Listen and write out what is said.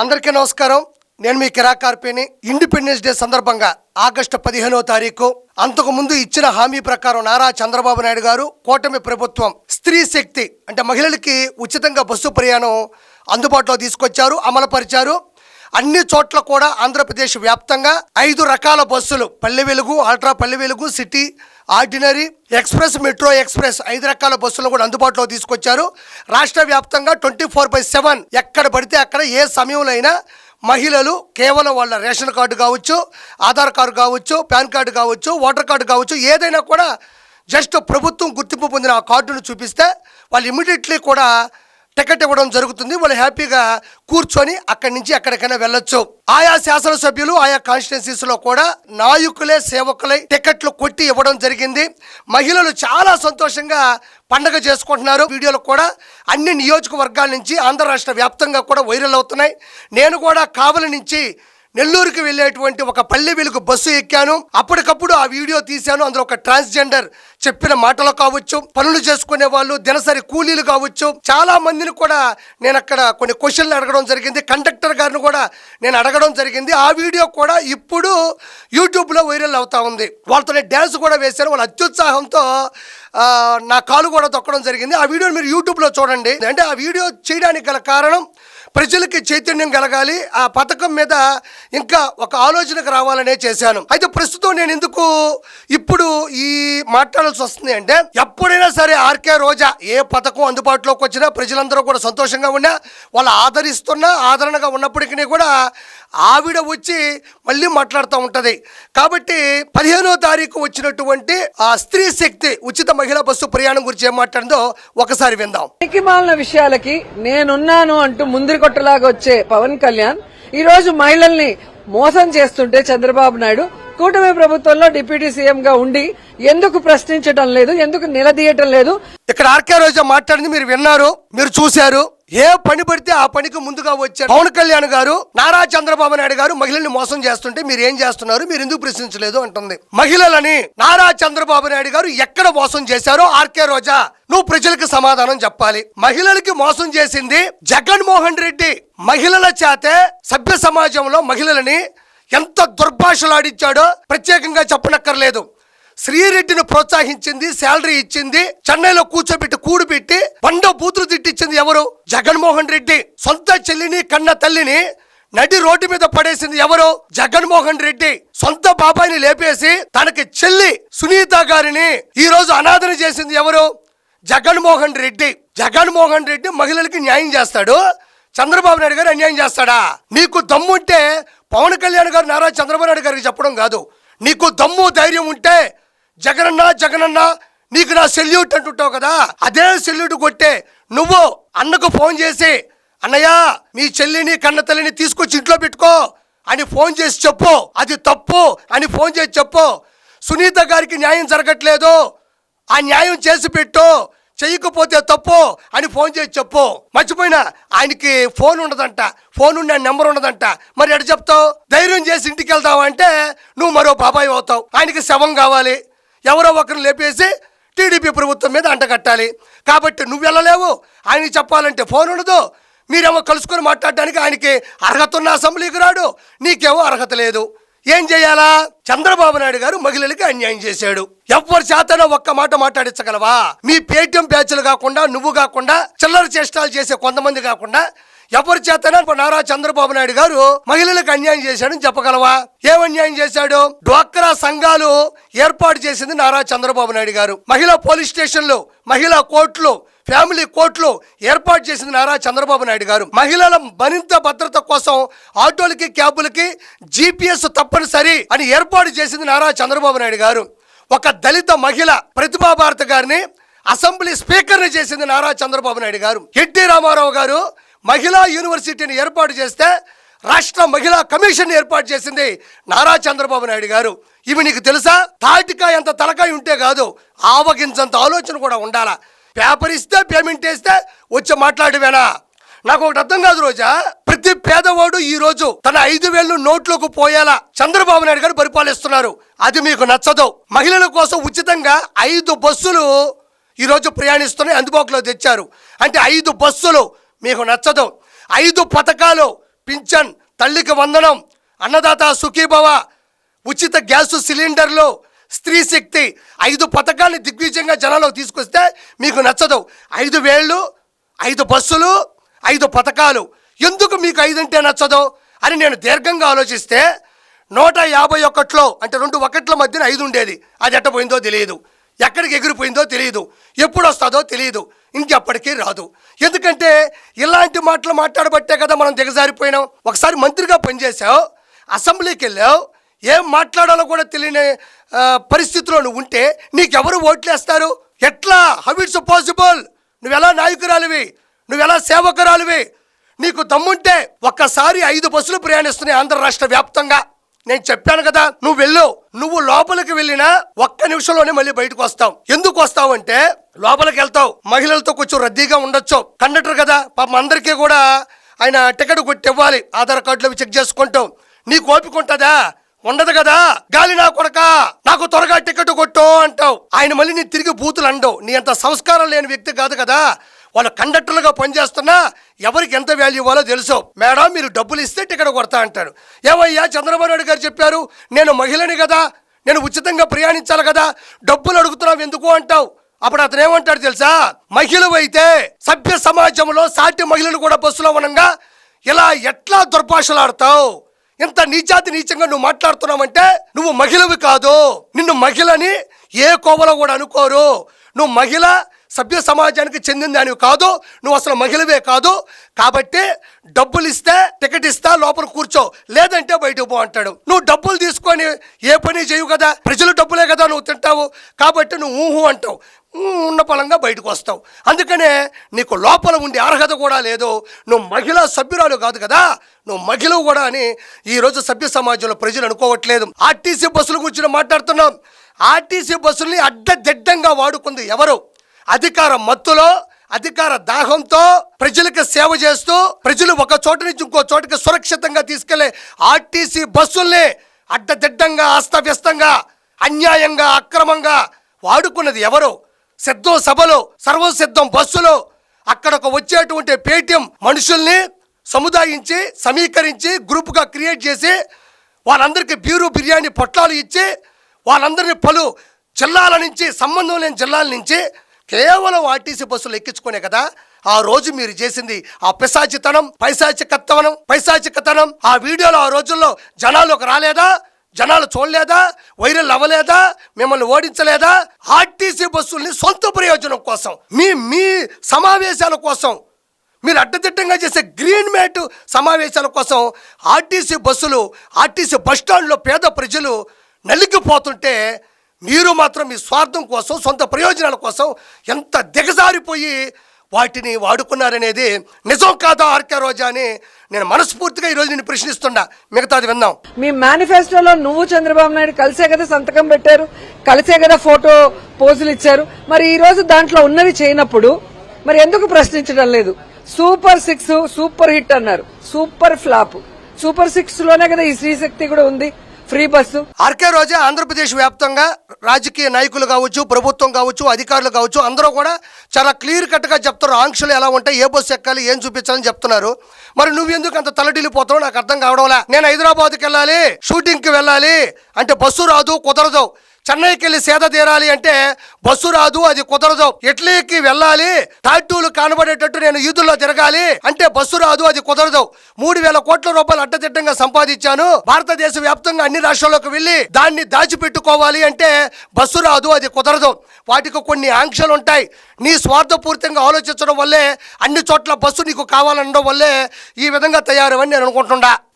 అందరికీ నమస్కారం. నేను మీ కిరాకార్పేని ఇండిపెండెన్స్ డే సందర్భంగా ఆగస్టు పదిహేనో తారీఖు. అంతకు ముందు ఇచ్చిన హామీ ప్రకారం నారా చంద్రబాబు నాయుడు గారు కూటమి ప్రభుత్వం స్త్రీ శక్తి అంటే మహిళలకి ఉచితంగా బస్సు ప్రయాణం అందుబాటులో తీసుకొచ్చారు అమలుపరిచారు. అన్ని చోట్ల కూడా ఆంధ్రప్రదేశ్ వ్యాప్తంగా ఐదు రకాల బస్సులు. పల్లె వెలుగు అల్ట్రా పల్లె వెలుగు city ordinary express metro express ఐదు రకాల బస్సులు కూడా అందుబాటులో తీసుకొచ్చారు. రాష్ట్ర వ్యాప్తంగా ట్వంటీ ఫోర్ బై సెవెన్ ఎక్కడ పడితే అక్కడ ఏ సమయంలో అయినా మహిళలు కేవలం వాళ్ళ రేషన్ కార్డు కావచ్చు ఆధార్ కార్డు కావచ్చు పాన్ కార్డు కావచ్చు ఓటర్ కార్డు కావచ్చు ఏదైనా కూడా జస్ట్ ప్రభుత్వం గుర్తింపు పొందిన ఆ కార్డును చూపిస్తే వాళ్ళు ఇమీడియట్లీ కూడా టికెట్ ఇవ్వడం జరుగుతుంది. వాళ్ళు హ్యాపీగా కూర్చొని అక్కడి నుంచి ఎక్కడికైనా వెళ్ళొచ్చు. ఆయా శాసనసభ్యులు ఆయా కాన్స్టిట్యున్సీస్లో కూడా నాయకులే సేవకులై టికెట్లు కొట్టి ఇవ్వడం జరిగింది. మహిళలు చాలా సంతోషంగా పండగ చేసుకుంటున్నారు. వీడియోలు కూడా అన్ని నియోజకవర్గాల నుంచి ఆంధ్ర రాష్ట్ర వ్యాప్తంగా కూడా వైరల్ అవుతున్నాయి. నేను కూడా కావలి నుంచి నెల్లూరుకి వెళ్ళేటువంటి ఒక పల్లె వెలుగు బస్సు ఎక్కాను. అప్పటికప్పుడు ఆ వీడియో తీశాను. అందులో ఒక ట్రాన్స్జెండర్ చెప్పిన మాటలు కావచ్చు పనులు చేసుకునే వాళ్ళు దినసరి కూలీలు కావచ్చు. చాలా మందిని కూడా నేను అక్కడ కొన్ని క్వశ్చన్లు అడగడం జరిగింది. కండక్టర్ గారిని కూడా నేను అడగడం జరిగింది. ఆ వీడియో కూడా ఇప్పుడు యూట్యూబ్లో వైరల్ అవుతా ఉంది. వాళ్ళతోనే డ్యాన్స్ కూడా వేశాను వాళ్ళ అత్యుత్సాహంతో నా కాలు కూడా తొక్కడం జరిగింది. ఆ వీడియోని మీరు యూట్యూబ్లో చూడండి. అంటే ఆ వీడియో చేయడానికి గల కారణం ప్రజలకి చైతన్యం కలగాలి. ఆ పథకం మీద ఇంకా ఒక ఆలోచనకు రావాలనే చేశాను. అయితే ప్రస్తుతం నేను ఎందుకు ఇప్పుడు ఈ మాట్లాడాల్సి వస్తుంది అంటే ఎప్పుడైనా సరే ఆర్కే రోజా ఏ పథకం అందుబాటులోకి వచ్చినా ప్రజలందరూ కూడా సంతోషంగా ఉన్నా వాళ్ళు ఆదరిస్తున్నా ఆదరణగా ఉన్నప్పటికీ కూడా ఆవిడ వచ్చి మళ్ళీ మాట్లాడుతూ ఉంటది. కాబట్టి పదిహేనో తారీఖు వచ్చినటువంటి ఆ స్త్రీ శక్తి ఉచిత మహిళా బస్సు ప్రయాణం గురించి ఏం మాట్లాడిందో ఒకసారి విందాం. మాలిన విషయాలకి నేనున్నాను అంటూ ముందరి కొట్టలాగా వచ్చే పవన్ కళ్యాణ్ ఈ రోజు మహిళల్ని మోసం చేస్తుంటే చంద్రబాబు నాయుడు కూటమి ప్రభుత్వంలో డిప్యూటీ సీఎం గా ఉండి ఎందుకు ప్రశ్నించడం లేదు ఎందుకు నిలదీయటం లేదు? ఇక్కడ ఆర్కే రోజా మాట్లాడింది మీరు విన్నారు మీరు చూశారు. ఏ పని పడితే ఆ పనికి ముందుగా వచ్చారు. పవన్ కళ్యాణ్ గారు నారా చంద్రబాబు నాయుడు గారు మహిళల్ని మోసం చేస్తుంటే మీరు ఏం చేస్తున్నారు? మీరు ఎందుకు ప్రశ్నించలేదు అంటుంది. మహిళలని నారా చంద్రబాబు నాయుడు గారు ఎక్కడ మోసం చేశారో ఆర్కే రోజా నువ్వు ప్రజలకు సమాధానం చెప్పాలి. మహిళలకి మోసం చేసింది జగన్మోహన్ రెడ్డి. మహిళల చేతే సభ్య సమాజంలో మహిళలని ఎంత దుర్భాషలాడిచ్చాడో ప్రత్యేకంగా చెప్పనక్కర్లేదు. శ్రీరెడ్డిని ప్రోత్సహించింది శాలరీ ఇచ్చింది చెన్నైలో కూర్చోబెట్టి కూడుపెట్టి బండ బూతులు తిట్టించింది ఎవరు? జగన్మోహన్ రెడ్డి. సొంత చెల్లిని కన్న తల్లిని నడి రోడ్డు మీద పడేసింది ఎవరు? జగన్మోహన్ రెడ్డి. సొంత బాబాయిని లేపేసి తనకి చెల్లి సునీత గారిని ఈ రోజు అనాథన చేసింది ఎవరు? జగన్మోహన్ రెడ్డి. జగన్మోహన్ రెడ్డి మహిళలకి న్యాయం చేస్తాడు. చంద్రబాబు నాయుడు గారు అన్యాయం చేస్తాడా? నీకు దమ్ముంటే పవన్ కళ్యాణ్ గారు నారా చంద్రబాబు నాయుడు గారికి చెప్పడం కాదు. నీకు దమ్ము ధైర్యం ఉంటే జగనన్న జగనన్న నీకు నా సెల్యూట్ అంటుంటావు కదా అదే సెల్యూట్ కొట్టే నువ్వు అన్నకు ఫోన్ చేసి అన్నయ్య మీ చెల్లిని కన్న తల్లిని తీసుకొచ్చి ఇంట్లో పెట్టుకో అని ఫోన్ చేసి చెప్పు అది తప్పు అని ఫోన్ చేసి చెప్పు. సునీత గారికి న్యాయం జరగట్లేదు ఆ న్యాయం చేసి పెట్టు చేయకపోతే తప్పు అని ఫోన్ చేసి చెప్పు. మర్చిపోయినా ఆయనకి ఫోన్ ఉండదంట ఫోన్ ఉండే నెంబర్ ఉండదంట. మరి ఎడ చెప్తావు? ధైర్యం చేసి ఇంటికి వెళ్తావు అంటే నువ్వు మరో బాబాయ్ అవుతావు. ఆయనకి శవం కావాలి. ఎవరో ఒకరిని లేపేసి టీడీపీ ప్రభుత్వం మీద అంటగట్టాలి కాబట్టి నువ్వు వెళ్ళలేవు. ఆయనకి చెప్పాలంటే ఫోన్ ఉండదు. మీరేమో కలుసుకొని మాట్లాడడానికి ఆయనకి అర్హత ఉన్న అసెంబ్లీకి రాడు. నీకేమో అర్హత లేదు. ఏం చేయాలా? చంద్రబాబు నాయుడు గారు మహిళలకి అన్యాయం చేశాడు. ఎవరి చేతనో ఒక్క మాట మాట్లాడించగలవా? మీ పేటిఎం బ్యాచ్లు కాకుండా నువ్వు కాకుండా చిల్లర చేష్టాలు చేసే కొంతమంది కాకుండా ఎవరి చేతనే నారా చంద్రబాబు నాయుడు గారు మహిళలకు అన్యాయం చేశాడని చెప్పగలవా? ఏం అన్యాయం చేశాడు? డ్వాక్రా సంఘాలు ఏర్పాటు చేసింది నారా చంద్రబాబు నాయుడు గారు. మహిళా పోలీస్ స్టేషన్లు మహిళా కోర్టులు ఫ్యామిలీ కోర్టులు ఏర్పాటు చేసింది నారా చంద్రబాబు నాయుడు గారు. మహిళల మరింత భద్రత కోసం ఆటోలకి క్యాబులకి జీపీఎస్ తప్పనిసరి అని ఏర్పాటు చేసింది నారా చంద్రబాబు నాయుడు గారు. ఒక దళిత మహిళ ప్రతిభా భారత గారిని అసెంబ్లీ స్పీకర్ని చేసింది నారా చంద్రబాబు నాయుడు గారు. ఎన్టీ రామారావు గారు మహిళా యూనివర్సిటీని ఏర్పాటు చేస్తే రాష్ట్ర మహిళా కమిషన్ ఏర్పాటు చేసింది నారా చంద్రబాబు నాయుడు గారు. ఇవి నీకు తెలుసా? తాటికాయ అంత తలకాయ ఉంటే కాదు ఆవగించంత ఆలోచన కూడా ఉండాలా? పేపర్ ఇస్తే పేమెంట్ వేస్తే వచ్చి మాట్లాడివేనా? నాకు ఒకటి అర్థం కాదు రోజా. ప్రతి పేదవాడు ఈ రోజు తన ఐదు వేలు నోట్లోకి పోయేలా చంద్రబాబు నాయుడు గారు పరిపాలిస్తున్నారు. అది మీకు నచ్చదు. మహిళల కోసం ఉచితంగా ఐదు బస్సులు ఈరోజు ప్రయాణిస్తున్నాయి అందుబాటులో తెచ్చారు. అంటే ఐదు బస్సులు మీకు నచ్చదు. ఐదు పథకాలు పింఛన్ తల్లికి వందనం అన్నదాత సుఖీభవ ఉచిత గ్యాసు సిలిండర్లు స్త్రీ శక్తి ఐదు పథకాన్ని దిగ్విజయంగా జనాలకు తీసుకొస్తే మీకు నచ్చదు. ఐదు వేళ్ళు ఐదు బస్సులు ఐదు పథకాలు. ఎందుకు మీకు ఐదంటే నచ్చదు? అని నేను దీర్ఘంగా ఆలోచిస్తే నూట యాభై ఒకటిలో అంటే రెండు ఒకట్ల మధ్యన ఐదు ఉండేది. అది ఎట్టపోయిందో తెలియదు. ఎక్కడికి ఎగిరిపోయిందో తెలియదు ఎప్పుడు వస్తుందో తెలియదు ఇంకెప్పటికీ రాదు. ఎందుకంటే ఇలాంటి మాటలు మాట్లాడబట్టే కదా మనం దిగజారిపోయినాం. ఒకసారి మంత్రిగా పనిచేసావు అసెంబ్లీకి వెళ్ళావు ఏం మాట్లాడాలో కూడా తెలియని పరిస్థితిలో నువ్వు ఉంటే నీకెవరు ఓట్లేస్తారు? ఎట్లా? హౌ ఇట్స్ పాసిబుల్ నువ్వెలా నాయకురాలివి? నువ్వెలా సేవకురాలివి? నీకు దమ్ముంటే ఒక్కసారి ఐదు బస్సులు ప్రయాణిస్తున్నాయి ఆంధ్ర రాష్ట్ర వ్యాప్తంగా. నేను చెప్పాను కదా నువ్వు వెళ్ళు. నువ్వు లోపలికి వెళ్ళినా ఒక్క నిమిషంలోనే మళ్ళీ బయటకు వస్తావు. ఎందుకు వస్తావు అంటే లోపలికి వెళ్తావు. మహిళలతో కొంచెం రద్దీగా ఉండొచ్చు. కండక్టర్ కదా పాపం అందరికీ కూడా ఆయన టికెట్ కొట్టి ఇవ్వాలి. ఆధార్ కార్డులు చెక్ చేసుకుంటాం. నీకు ఓపిక ఉంటుందా? ఉండదు కదా. గాలి నా కొడక నాకు త్వరగా టికెట్ కొట్టు అంటావు. ఆయన మళ్ళీ నీ తిరిగి బూతులు అండవు. నీ అంత సంస్కారం లేని వ్యక్తి కాదు కదా. వాళ్ళు కండక్టర్లుగా పనిచేస్తున్నా ఎవరికి ఎంత వాల్యూ ఇవ్వాలో తెలుసు. మేడం మీరు డబ్బులు ఇస్తే టికెట్ కొడతా అంటారు ఏమయ్యా చంద్రబాబు నాయుడు గారు చెప్పారు నేను మహిళని కదా నేను ఉచితంగా ప్రయాణించాలి కదా డబ్బులు అడుగుతున్నావు ఎందుకు అంటావు? అప్పుడు అతను ఏమంటాడు తెలుసా? మహిళవు అయితే సభ్య సమాజంలో సాటి మహిళలు కూడా బస్సులో ఉండగా ఇలా ఎట్లా దుర్భాషలాడతావు? ఇంత నీచాతి నీచంగా నువ్వు మాట్లాడుతున్నావంటే నువ్వు మహిళవి కాదు. నిన్ను మహిళని ఏ కోవలో కూడా అనుకోరు. నువ్వు మహిళ సభ్య సమాజానికి చెందిన దానివి కాదు నువ్వు అసలు మహిళవే కాదు. కాబట్టి డబ్బులు ఇస్తే టికెట్ ఇస్తా లోపల కూర్చో. లేదంటే బయటకు పో అంటాడు. నువ్వు డబ్బులు తీసుకొని ఏ పని చేయవు కదా. ప్రజలు డబ్బులే కదా నువ్వు తింటావు. కాబట్టి నువ్వు ఊహు అంటావు. ఉన్న పలంగా బయటకు వస్తావు. అందుకనే నీకు లోపల ఉండే అర్హత కూడా లేదు. నువ్వు మహిళా సభ్యురాలు కాదు కదా. నువ్వు మహిళ కూడా అని ఈరోజు సభ్య సమాజంలో ప్రజలు అనుకోవట్లేదు. ఆర్టీసీ బస్సుల గురించి మాట్లాడుతున్నాం. ఆర్టీసీ బస్సుల్ని అడ్డదిడ్డంగా వాడుకుంది ఎవరు? అధికార మత్తులో అధికార దాహంతో ప్రజలకు సేవ చేస్తూ ప్రజలు ఒక చోట నుంచి ఇంకో చోటకి సురక్షితంగా తీసుకెళ్ళే ఆర్టీసీ బస్సుల్ని అడ్డదిడ్డంగా అస్తవ్యస్తంగా అన్యాయంగా అక్రమంగా వాడుకున్నది ఎవరు? సిద్ధం సభలు సర్వసిద్ధం బస్సులు. అక్కడకు వచ్చేటువంటి పేటీఎం మనుషుల్ని సముదాయించి సమీకరించి గ్రూపుగా క్రియేట్ చేసి వాళ్ళందరికీ బీరు బిర్యానీ పొట్లాలు ఇచ్చి వాళ్ళందరినీ పలు జిల్లాల నుంచి సంబంధం లేని జిల్లాల నుంచి కేవలం ఆర్టీసీ బస్సులు ఎక్కించుకునే కదా? ఆ రోజు మీరు చేసింది ఆ పిశాచితనం పైశాచికత్వనం పైశాచికతనం ఆ వీడియోలో ఆ రోజుల్లో జనాలకు రాలేదా? జనాలు చూడలేదా? వైరల్ అవ్వలేదా? మిమ్మల్ని ఓడించలేదా? ఆర్టీసీ బస్సుల్ని సొంత ప్రయోజనం కోసం మీ మీ సమావేశాల కోసం మీరు అడ్డదిడ్డంగా చేసే గ్రీన్ మ్యాట్ సమావేశాల కోసం ఆర్టీసీ బస్సులు ఆర్టీసీ బస్ స్టాండ్లో పేద ప్రజలు నలిగిపోతుంటే మీరు మాత్రం మీ స్వార్థం కోసం సొంత ప్రయోజనాల కోసం ఎంత దిగజారిపోయి వాటిని వాడుకున్నారనేది నిజం కాదా ఆర్కే రోజా అని నేను మనస్ఫూర్తిగా ఈరోజు నేను ప్రశ్నిస్తున్నా. మిగతాది విన్నాం. మీ మేనిఫెస్టోలో నువ్వు చంద్రబాబు నాయుడు కలిసే కదా సంతకం పెట్టారు కలిసే కదా ఫోటో పోజులు ఇచ్చారు. మరి ఈ రోజు దాంట్లో ఉన్నవి చేయనప్పుడు మరి ఎందుకు ప్రశ్నించడం లేదు? సూపర్ సిక్స్ సూపర్ హిట్ అన్నారు. సూపర్ ఫ్లాప్ సూపర్ సిక్స్లోనే కదా ఈ శ్రీశక్తి కూడా ఉంది. Free bus. RK Roja Andhra Pradesh వ్యాప్తంగా రాజకీయ నాయకులు కావచ్చు ప్రభుత్వం కావచ్చు అధికారులు కావచ్చు అందరూ కూడా చాలా క్లియర్ కట్గా చెప్తారు ఆంక్షలు ఎలా ఉంటాయి ఏ బస్సు ఎక్కాలి ఏం చూపించాలని చెప్తున్నారు. మరి నువ్వు ఎందుకు అంత తలడిల్లిపోతావు నాకు అర్థం కావడంలా నేను హైదరాబాద్కి వెళ్ళాలి షూటింగ్కి వెళ్ళాలి. అంటే బస్సు రాదు కుదరదు. చెన్నైకి వెళ్ళి సేద తీరాలి అంటే బస్సు రాదు అది కుదరదు. ఇటలీకి వెళ్ళాలి టాటూలు కనబడేటట్టు నేను ఈదుల్లో తిరగాలి అంటే బస్సు రాదు అది కుదరదు. మూడు వేల కోట్ల రూపాయలు అట్టదిట్టంగా సంపాదించాను. భారతదేశ వ్యాప్తంగా అన్ని రాష్ట్రాల్లోకి వెళ్ళి దాన్ని దాచిపెట్టుకోవాలి అంటే బస్సు రాదు అది కుదరదు. వాటికి కొన్ని ఆంక్షలు ఉంటాయి. నీ స్వార్థపూరితంగా ఆలోచించడం వల్లే అన్ని చోట్ల బస్సు నీకు కావాలనడం వల్లే ఈ విధంగా తయారవని నేను అనుకుంటున్నా.